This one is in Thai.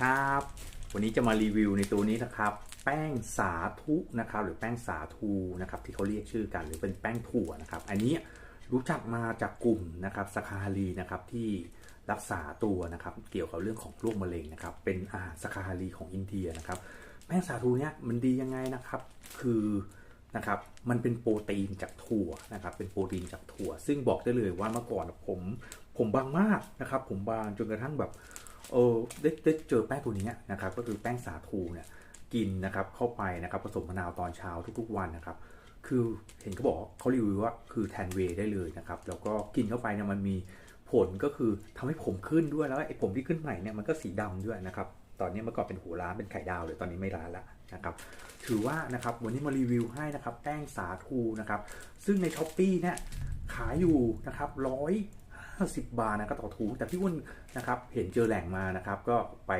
ครับ วันนี้จะมารีวิวในตัวนี้นะครับ แป้งสาธุนะครับ หรือแป้งสาทูนะครับที่เขาเรียกชื่อกันหรือเป็นแป้งถั่วนะครับ อันนี้รู้จักมาจากกลุ่มนะครับสคาฮารีนะครับที่รักษาตัวนะครับ เกี่ยวกับเรื่องของโรคมะเร็งนะครับ เป็นอาหารสคาฮารีของอินเดียนะครับ แป้งสาทูเนี่ยมันดียังไงนะครับ คือนะครับมันเป็นโปรตีนจากถั่วนะครับ เป็นโปรตีนจากถั่ว ซึ่งบอกได้เลยว่าเมื่อก่อนผมผมบางมากนะครับ ผมบางจนกระทั่งแบบ เออได้ได้เจอแป้งตัวนี้นะครับก็คือแป้งสาทูเนี่ยกินนะครับเข้าไปนะครับผสมมะนาวตอนเช้าทุกๆวันนะครับ คือเห็นเขาบอกเขารีวิวว่าคือแทนเวย์ได้เลยนะครับแล้วก็กินเข้าไปเนี่ยมันมีผลก็คือทำให้ผมขึ้นด้วยแล้วไอ้ผมที่ขึ้นใหม่เนี่ยมันก็สีดำด้วยนะครับตอนนี้เมื่อก่อนเป็นหัวร้านเป็นไข่ดาวเลยตอนนี้ไม่ร้านแล้วนะครับถือว่านะครับวันนี้มารีวิวให้นะครับแป้งสาทูนะครับซึ่งในช้อปปี้เนี่ยขายอยู่นะครับร้อย 50 บาทนะก็ต่อถุงแต่พี่อ้วนนะครับเห็นเจอแหล่งมานะครับก็ไป